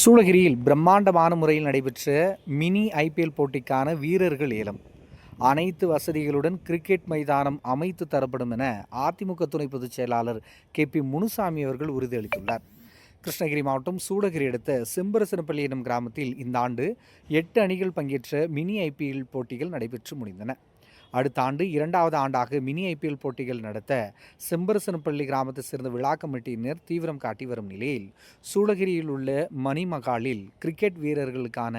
சூளகிரியில் பிரம்மாண்டமான முறையில் நடைபெற்ற மினி ஐபிஎல் போட்டிக்கான வீரர்கள் ஏலம். அனைத்து வசதிகளுடன் கிரிக்கெட் மைதானம் அமைத்து தரப்படும் என அதிமுக துணை பொதுச் செயலாளர் கே பி முனுசாமி அவர்கள் உறுதியளித்துள்ளார். கிருஷ்ணகிரி மாவட்டம் சூடகிரி அடுத்த செம்பரசனப்பள்ளி எனும் கிராமத்தில் இந்த ஆண்டு எட்டு அணிகள் பங்கேற்ற மினி ஐபிஎல் போட்டிகள் நடைபெற்று முடிந்தன. அடுத்த ஆண்டு இரண்டாவது ஆண்டாக மினி ஐபிஎல் போட்டிகள் நடத்த செம்பரசனப்பள்ளி கிராமத்தை சேர்ந்த விழா கமிட்டியினர் தீவிரம் காட்டி வரும் நிலையில் சூளகிரியில் உள்ள மணிமகாலில் கிரிக்கெட் வீரர்களுக்கான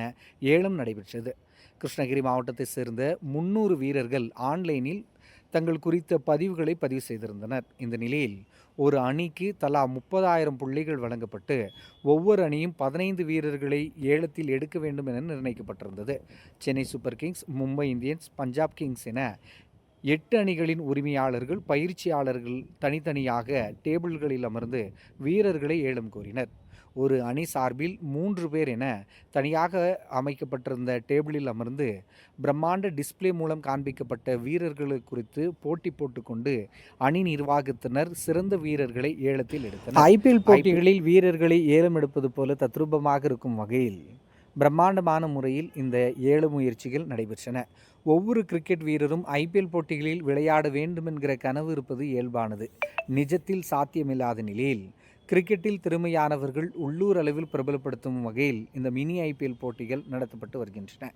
ஏலம் நடைபெற்றது. கிருஷ்ணகிரி மாவட்டத்தைச் சேர்ந்த முன்னூறு வீரர்கள் ஆன்லைனில் தங்கள் குறித்த பதிவுகளை பதிவு செய்திருந்தனர். இந்த நிலையில் ஒரு அணிக்கு தலா முப்பதாயிரம் புள்ளிகள் வழங்கப்பட்டு ஒவ்வொரு அணியும் பதினைந்து வீரர்களை ஏலத்தில் எடுக்க வேண்டும் என நிர்ணயிக்கப்பட்டிருந்தது. Chennai Super Kings Mumbai Indians Punjab Kings என எட்டு அணிகளின் உரிமையாளர்கள் பயிற்சியாளர்கள் தனித்தனியாக டேபிள்களில் அமர்ந்து வீரர்களை ஏலம் கோரினர். ஒரு அணி சார்பில் மூன்று பேர் என தனியாக அமைக்கப்பட்டிருந்த டேபிளில் அமர்ந்து பிரம்மாண்ட டிஸ்ப்ளே மூலம் காண்பிக்கப்பட்ட வீரர்கள் குறித்து போட்டி போட்டுக்கொண்டு அணி நிர்வாகத்தினர் சிறந்த வீரர்களை ஏலத்தில் எடுத்தனர். ஐபிஎல் போட்டிகளில் வீரர்களை ஏலம் எடுப்பது போல தத்ரூபமாக இருக்கும் வகையில் பிரம்மாண்டமான முறையில் இந்த ஏழு முயற்சிகள் நடைபெற்றன. ஒவ்வொரு கிரிக்கெட் வீரரும் ஐபிஎல் போட்டிகளில் விளையாட வேண்டும் என்கிற கனவு இருப்பது இயல்பானது. நிஜத்தில் சாத்தியமில்லாத நிலையில் கிரிக்கெட்டில் திறமையானவர்கள் உள்ளூர் அளவில் பிரபலப்படுத்தும் வகையில் இந்த மினி ஐபிஎல் போட்டிகள் நடத்தப்பட்டு வருகின்றன.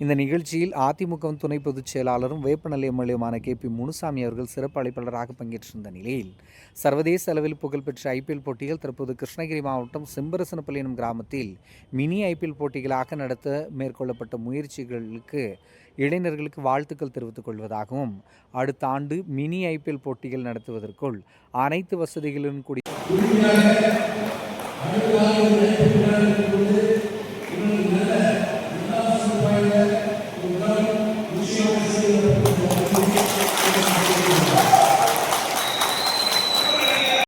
இந்த நிகழ்ச்சியில் அதிமுக துணை பொதுச் செயலாளரும் வேப்பநிலை எம்எல்ஏமான கே பி முனுசாமி அவர்கள் சிறப்பு அழைப்பாளராக பங்கேற்றிருந்த நிலையில் சர்வதேச அளவில் புகழ்பெற்ற ஐபிஎல் போட்டிகள் தற்போது கிருஷ்ணகிரி மாவட்டம் செம்பரசனப்பள்ளி எனும் கிராமத்தில் மினி ஐபிஎல் போட்டிகளாக நடத்த மேற்கொள்ளப்பட்ட முயற்சிகளுக்கு இளைஞர்களுக்கு வாழ்த்துக்கள் தெரிவித்துக் கொள்வதாகவும் அடுத்த ஆண்டு மினி ஐபிஎல் போட்டிகள் நடத்துவதற்குள் அனைத்து வசதிகளும் கூடிய Amen.